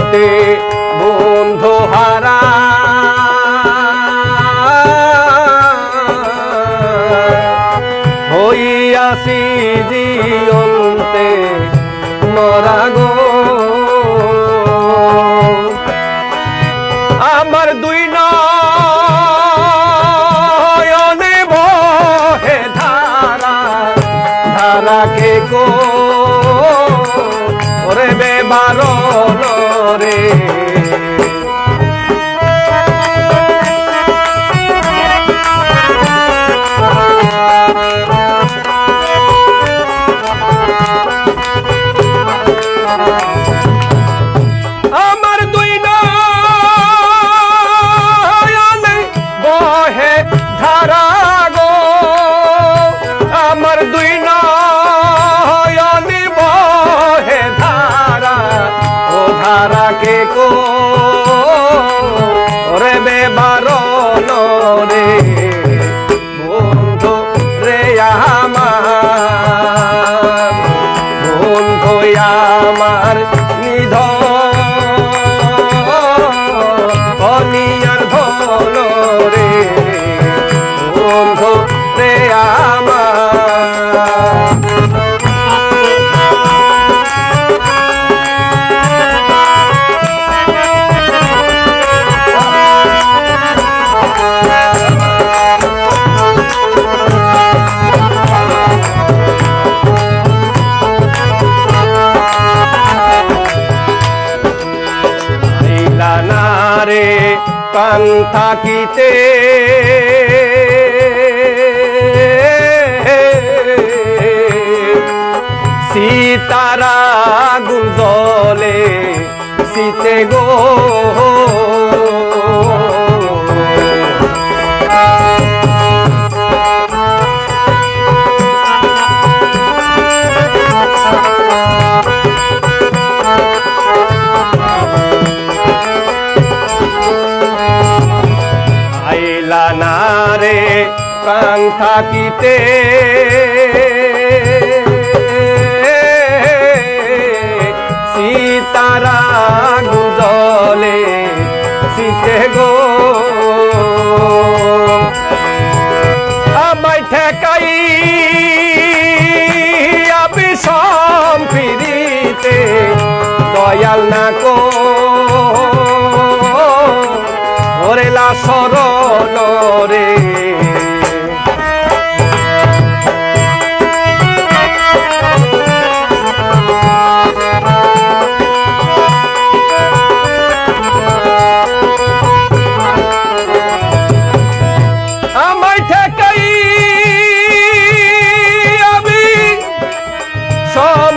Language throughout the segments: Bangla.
হইতে বন্ধু হারা। হইয়াছি জিয়ন্তে মরা গো। আমার দুই নয়নে বহে ধারা। ধারা কে গো ওরে রে আমার দুই নয়নে বহে ধারা রে কান থাকিতে। সীতারা গুজলে শীতে গো আইলা না রে প্রাণ থাকিতে। সীতারা শীতে গো। দয়াল না কো। ওরে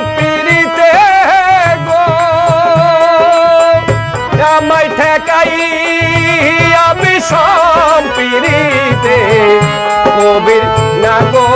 সম্পিরিতে গো। আমায় ঠেকাই আমি সম্পিরিতে কবির না গো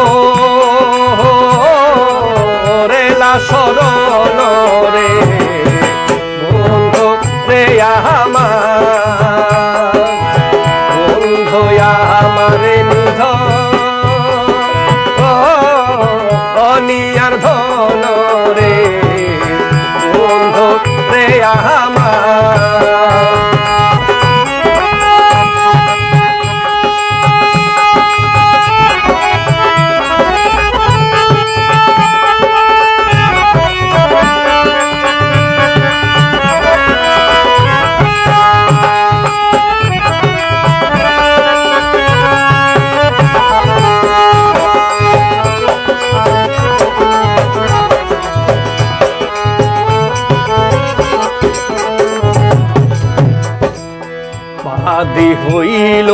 বাদি হইল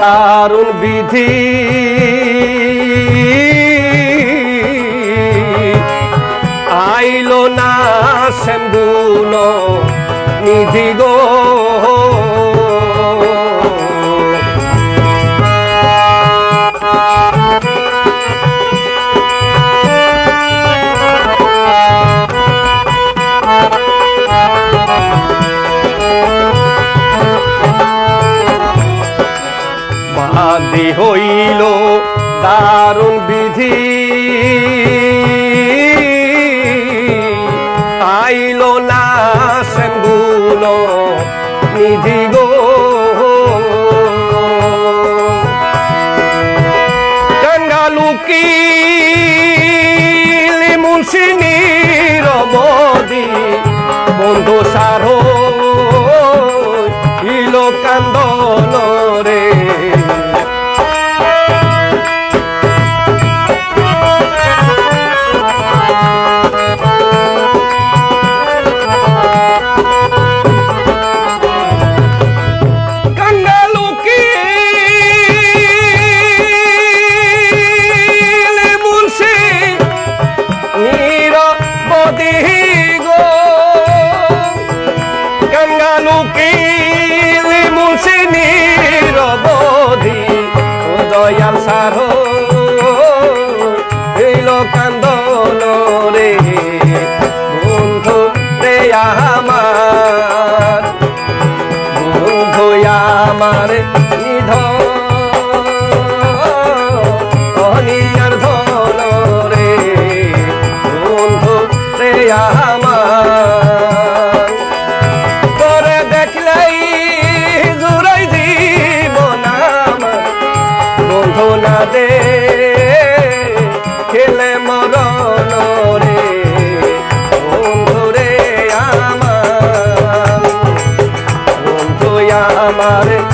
দারুণ বিধি। আইল না শ্যাম্বুল নিধি গো। মুন্সি নিরবদি বন্ধু সারো আলোকে মুছে নিরবধি দয়াল সার কান্দন রে বন্ধু রে আহা পারে